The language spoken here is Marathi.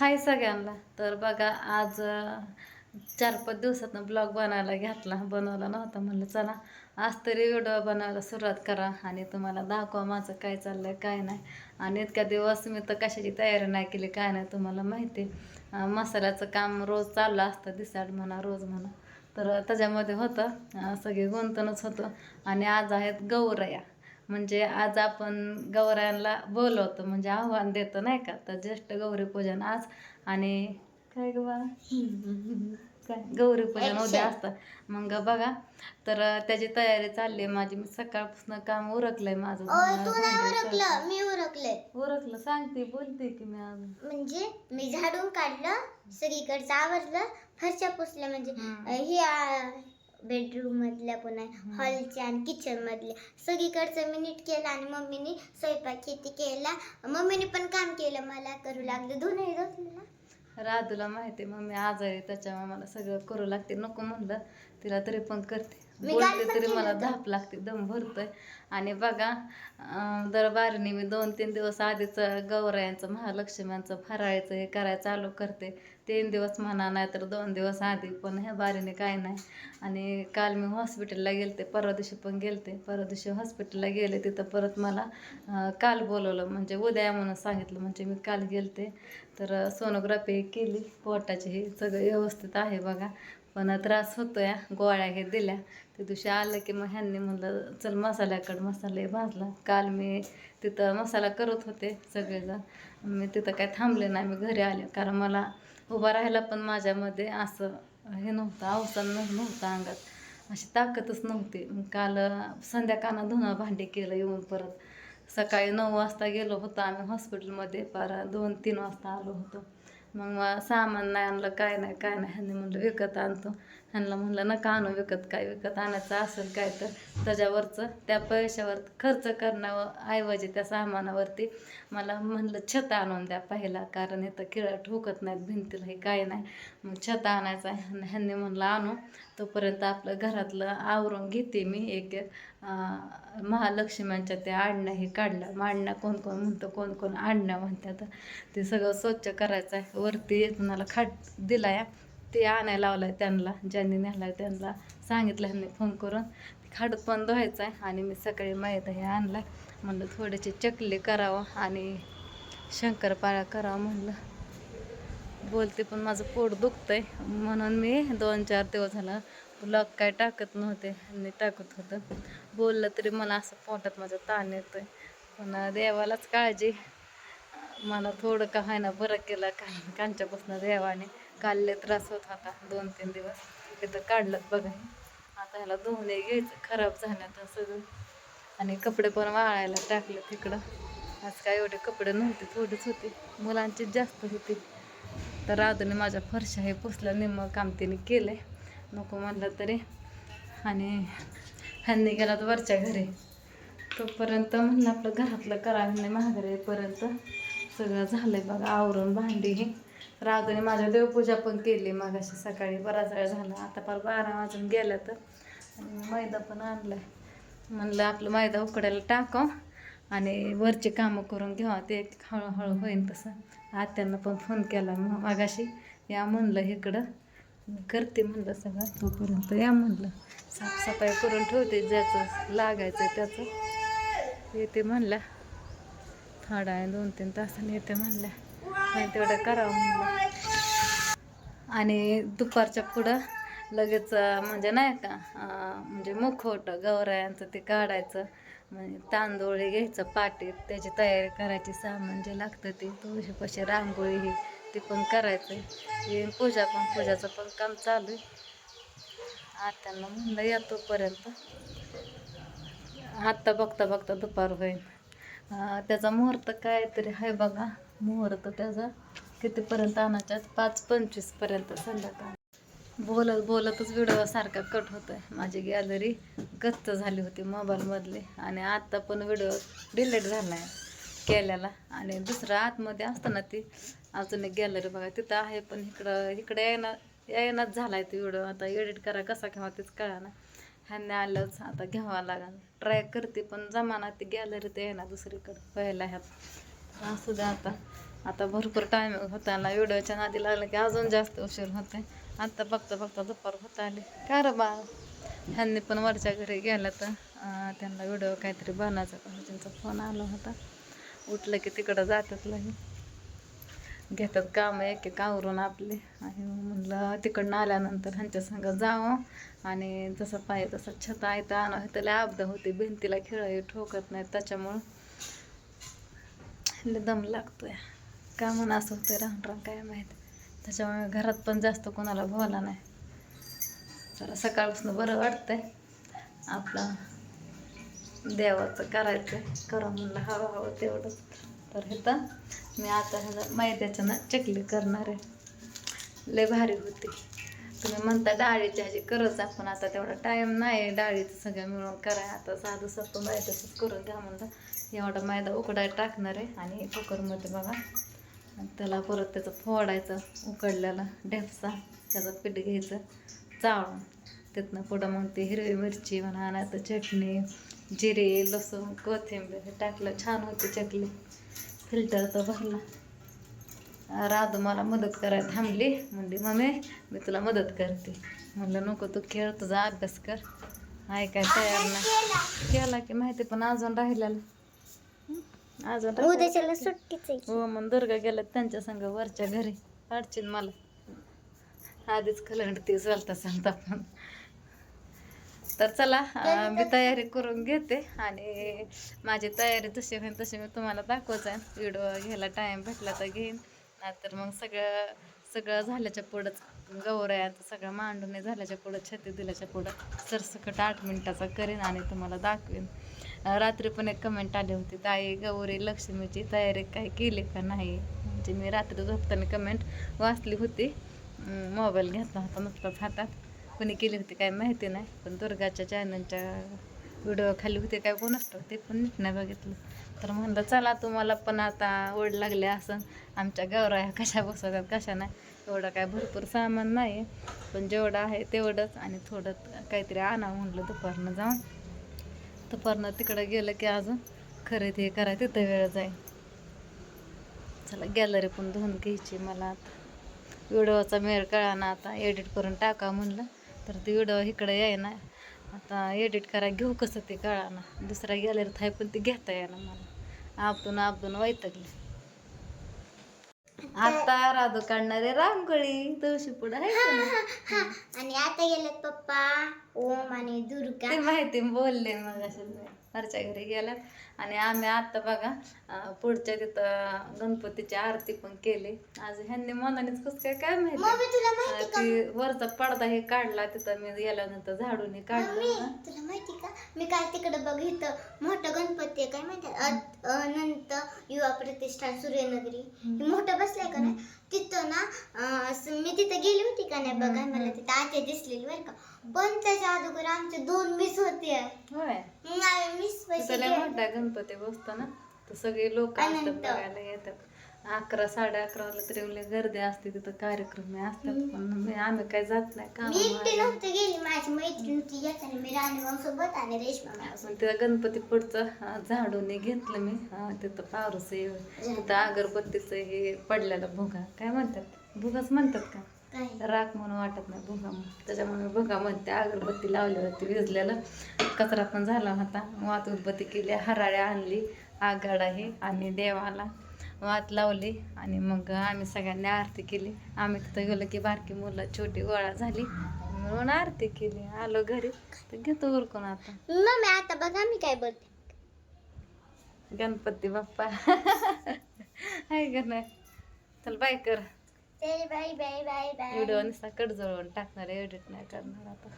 हाय सगळ्यांना. तर बघा आज चार पाच दिवसातनं ब्लॉग बनायला घेतला. बनवला नव्हता म्हणलं चला आज तरी व्हिडिओ बनवायला सुरुवात करा. आणि तुम्हाला दाखवा माझं काय चाललंय काय नाही. आणि इतक्या दिवस मी तर कशाची तयारी नाही केली काय नाही तुम्हाला माहिती मसाल्याचं काम रोज चाललं असतं दिसाड म्हणा रोज म्हणा. तर त्याच्यामध्ये होतं सगळे गुंतवणच होतं. आणि आज आहेत गौरया. म्हणजे आज आपण गौरायांना बोलवतो म्हणजे आव्हान देतो नाही का? तर ज्येष्ठ गौरी पूजन आज आणि काय ग? काय? गौरी पूजन उद्या असतं. मग बघा तर त्याची तयारी चालली माझी. मी सकाळपासून काम उरकलंय माझं. उरकलं. मी उरकले उरकलं. सांगते बोलते की मी आज. म्हणजे मी झाडून काढलं सगळीकडचं आवरलं फरच्या पुसल्या म्हणजे ही बेडरूम मधल्या पुन्हा हॉलच्या आणि किचन मधल्या. सगळीकडचं मी नीट केलं आणि मम्मीने स्वयंपाक किती केला. मम्मीने पण काम केलं मला करू लागलं. धुणंही धुतलं ना राधूला माहिती आहे मम्मी आजारी आहे, त्याच्यामुळे मला सगळं करू लागते. नको म्हणलं तिला तरी पण करते. बोलते तरी मला. धाप लागते दम भरतोय. आणि बघा दरबारीने मी दोन तीन दिवस आधीच गौरायांचं महालक्ष्म्यांचं फराळायचं हे करायचं चालू करते. तीन दिवस म्हणा नाही तर दोन दिवस आधी पण ह्या बारीने काय नाही. आणि काल मी हॉस्पिटलला गेलते परवा दिवशी पण गेलते. परवा दिवशी हॉस्पिटलला गेले तिथं परत मला काल बोलवलं. म्हणजे उद्या म्हणून सांगितलं म्हणजे मी काल गेलते. तर सोनोग्राफी केली पोटाची ही सगळं व्यवस्थित आहे बघा. पण त्रास होतो या गोळ्या घेत दिल्या. ते दिवशी आलं की मग ह्यांनी म्हणलं चल मसाल्याकडं मसाले भाजला. काल मी तिथं मसाला करत होते सगळेजण. मी तिथं काय थांबले नाही मी घरी आले. कारण मला उभा राहायला पण माझ्यामध्ये असं हे नव्हतं अवसान नव्हतं अंगात. अशी ताकदच नव्हती. काल संध्याकाळनं धुणं भांडी केलं येऊन परत. सकाळी नऊ वाजता गेलो होतो आम्ही हॉस्पिटलमध्ये. पारा दोन तीन वाजता आलो होतो. मग मला सामान नाही आणलं काय नाही काय नाही. ह्यांनी म्हणलं विकत आणतो. ह्यांना म्हणलं नका आणू विकत काय विकत आणायचं असेल काय तर. त्याच्यावरचं त्या पैशावर खर्च करण्यावर ऐवजी त्या सामानावरती मला म्हणलं छत आणून द्या पहिला. कारण इथं किळा ठोकत नाहीत भिंतीला हे काय नाही. मग छता आणायचं आहे. ह्यांनी म्हणलं आणू. तोपर्यंत आपलं घरातलं आवरून घेते मी एक महालक्ष्म्यांच्या ते आडण्या हे काढलं मांडण्या कोण कोण म्हणतं कोण कोण आडण्या म्हणतात ते सगळं स्वच्छ करायचं आहे. वरती मला खाट दिला आहे ते आणायला लावलं आहे त्यांना. ज्यांनी नेला आहे त्यांना सांगितलं ह्यांनी फोन करून. खाडत पण धुवायचं आहे आणि मी सकाळी माहीत हे आणला म्हणलं थोडेसे चकले करावं आणि शंकरपाळ्या करावं. म्हणलं बोलते पण माझं पोट दुखतंय. म्हणून मी दोन चार दिवस झाला ब्लॉग काय टाकत नव्हते आणि टाकत होतं. बोललं तरी मला असं पोटात माझं ताण आहे पण देवालाच काळजी. मला थोडं का ना बरं केलं काल कांच्यापासून देवाने काढले त्रास होत होता दोन तीन दिवस. तिथं काढलं बघा. आता ह्याला दोन्ही घ्यायचं खराब झाल्यात सगळं आणि कपडे पण वाळायला टाकले तिकडं. आज काय एवढे कपडे नव्हते थोडेच होते. मुलांचीच जास्त होती. तर राधूने माझ्या फरशा हे पुसलं निम्मं काम तिने केलंय नको म्हणलं तरी. आणि ह्यांनी गेला तर वरच्या घरी. तोपर्यंत म्हणलं आपलं घरातलं करावं नाही महागारीपर्यंत सगळं झालंय बघा आवरून भांडी. हे राधूने माझ्या देवपूजा पण केली मागाशी सकाळी. बराच वेळ झाला. आता फार बारा वाजून गेल्या तर आणि मैदा पण आणलाय. म्हणलं आपलं मैदा उकडायला टाकावं. आणि वरचे कामं करून घ्यावा ते हळूहळू होईन तसं. आत्यांना पण फोन केला मग मागाशी या म्हणलं इकडं. करते म्हणलं सगळं तोपर्यंत या म्हणलं. साफसफाई करून ठेवते ज्याचं लागायचं त्याचं. येते म्हणलं थोडा आहे दोन तीन तासाने येते म्हणल्या. नाही तेवढं करावं म्हणलं. आणि दुपारच्या पुढं लगेच म्हणजे नाही का म्हणजे मुखवटं गौरायांचं ते काढायचं. म्हणजे तांदूळ हे घ्यायचं पाटीत त्याची तयारी करायची सामान जे लागतं ते तुळशीपाशी रांगोळी ही ते पण करायचं. आहे पूजा पण पूजाचं पण काम चालू आहे. आत्यांना म्हणलं या तोपर्यंत आत्ता बघता बघता दुपार होईल. त्याचा मुहूर्त काय तरी आहे बघा. मुहूर्त त्याचा कितीपर्यंत आणायच्या पाच पंचवीसपर्यंत संध्याकाळ. बोलत बोलतच व्हिडिओ सारखा कट होतोय. माझी गॅलरी गच्च झाली होती मोबाईलमधली आणि आत्ता पण व्हिडिओ डिलीट झाला आहे केलेला. आणि दुसरा आतमध्ये असतं ना ती अजून एक गॅलरी बघा तिथं आहे पण इकडं इकडे यायना यायनाच झाला आहे ती व्हिडिओ आता एडिट करा कसा घ्यावा तेच कळा ना ह्यांनी आलंच आता घ्यावा लागेल. ट्राय करते पण जमाना ती गॅलरी ते आहे ना दुसरीकडं ह्यात. असू द्या आता. आता भरपूर टाईम होता व्हिडिओच्या नादी लागला की अजून जास्त उशीर होते आता बघता बघता दुपार होत आले. का रे बा? ह्यांनी पण वरच्या घरी गेलं तर त्यांना व्हिडिओ काहीतरी बनायचा त्यांचा फोन आला होता. उठलं की तिकडं जातात लगे. घेतात कामं एक एक आवरून आपले. आणि म्हणलं तिकडनं आल्यानंतर ह्यांच्या संग जावं. आणि जसं पाहिजे तसं छता आहे तर आणा. त्याला आपदा होते. भिंतीला खेळ ठोकत नाही त्याच्यामुळं दम लागतोय. का म्हणून असं होतं राहून राहून काय माहीत. त्याच्यामुळे घरात पण जास्त कोणाला भोवला नाही. जरा सकाळपासून बरं वाटतंय. आपलं देवाचं करायचं करा म्हणलं हळूहळू तेवढंच. तर इथं मी आता ह्याला मैद्याच्या ना चकली करणार आहे. लय भारी होती. तुम्ही म्हणता डाळीची ह्याची करत आपण आता तेवढा टाईम नाही. डाळीचं सगळं मिळून कराय आता साधं सोपं मैद्याचंच करून घ्या म्हणलं. एवढा मैदा उकडायला टाकणार आहे. आणि कुकरमध्ये बघा त्याला परत त्याचं फोडायचं उकडलेला ढेपसा त्याचं पीठ घ्यायचं चाळून. त्यातनं पुढं मग ते हिरवी मिरची म्हणा नाही तर चटणी जिरे लसूण कोथिंबीर हे टाकलं. छान होती चकली फिल्टरचा भरला. राधू मला मदत करायला थांबली. म्हणली मम्मी मी तुला मदत करते. म्हणलं नको तू खेळ तुझा अभ्यास कर. ऐकाय तयार नाही. केला की माहिती पण अजून राहिलेलं. अजून. उद्याच्याला सुट्टीच आहे हो मग दुर्गा गेल्यात त्यांच्या संग वरच्या घरी. अडचण मला. आधीच कलंडती चालता सांगता पण तर चला मी तयारी करून घेते आणि माझी तयारी जशी होईल तशी मी तुम्हाला दाखवत आहे व्हिडिओ घ्यायला टाईम भेटला तर घेईन. नाहीतर मग सगळं सगळं झाल्याच्या पुढंच गौऱ्याचं सगळं मांडून झाल्याच्या पुढं छती दिल्याच्या पुढं सरसकट आठ मिनिटाचा करीन आणि तुम्हाला दाखवेन. रात्री पण एक कमेंट आली होती ताई गौरी लक्ष्मीची तयारी काय केली का नाही? म्हणजे मी रात्री झोपताना कमेंट वाचली होती. मोबाईल घेतला होता नुकताच हातात. कोणी केली होती काय माहिती नाही पण दुर्गाच्या चॅनलच्या व्हिडिओ खाली होते काय कोण असतं ते पण नीट नाही बघितलं. तर म्हणलं चला तुम्हाला पण आता ओढ लागले असं. आमच्या गौराया कशा बसवतात कशा नाही. एवढं काय भरपूर सामान नाही पण जेवढं आहे तेवढंच आणि थोडं काहीतरी आणा म्हणलं दुपारनं जाऊन. दुपारनं तिकडं गेलं की अजून खरेदी करा तिथं वेळ जाईल. चला गॅलरी पण धुवून घ्यायची मला आता. व्हिडिओचा मेळ कळा ना आता एडिट करून टाका म्हणलं तर ती व्हिडिओ इकडं याय ना आता एडिट करा घेऊ कसं ते कळा ना दुसऱ्या गॅलरीत आहे पण ती घेता येणार मला. आपदून आपदून वैतकली आता राधू काढणारे रांगोळी. तुळशी पुढं आहे आणि आता गेलेत पप्पा ओम आणि दुर्गा. ते माहिती बोलले मग घरच्या घरी गेल्यात. आणि आम्ही आता बघा पुढच्या तिथं गणपतीची आरती पण केली. आज ह्यांनी मनानेच कसं काय काय माहिती ती वरचा पडदा हे काढला तिथं मी गेल्यानंतर झाडून काढलं. तुला माहिती का? मी काल तिकडे बघ इथं मोठं गणपती आहे काय माहिती? प्रतिष्ठान सूर्यनगरी हे मोठं बसलंय का नाही? तिथं ना अं, असं मी तिथं गेली होती का नाही बघा मला तिथं आते दिसलेली बरं का. पण त्याच्या अगोदर आमचे दोन मिस होते. होय. मिस तिथं लय मोठा गणपती बसतो ना तर सगळे लोक असतात अनंत. बघायला येतात. अकरा साडे अकरा वाजला तरी लय गर्दी असते तिथं कार्यक्रम असतात. पण मी- आम्ही काय जात नाही मी एकटी कामामुळे. नव्हते गेली माझी मैत्रीण होती येताना मी सोबत आणि रेशमा त्या गणपती पुढचं अं, झाडून घेतलं मी. अं, तिथं पावरस तिथं अगरबत्तीचं हे पडलेलं भुगा. काय म्हणतात? भुगाच म्हणतात का? काय? राख म्हणून वाटत नाही भुगा म्हणून. त्याच्यामुळे मी भुगा म्हणते अगरबत्ती लावली होती विजलेलं कचरा पण झाला होता. वात उदबत्ती केली हराळ्या आणली आगाडा हे आणि देवाला. वात लावली आणि मग आम्ही सगळ्यांनी आरती केली. आम्ही तिथं गेलो की बारकी मुलं छोटी गोळा झाली. म्हणून आरती केली. आलो घरी. तर घेतो उरकून आता. मम्मी आता बघा मी काय बोलते. गणपती बाप्पा. आहे का नाही चल बाय कर. Bye bye bye bye. Video नुसता कट जळवून टाकणार एडिट नाही करणार आता.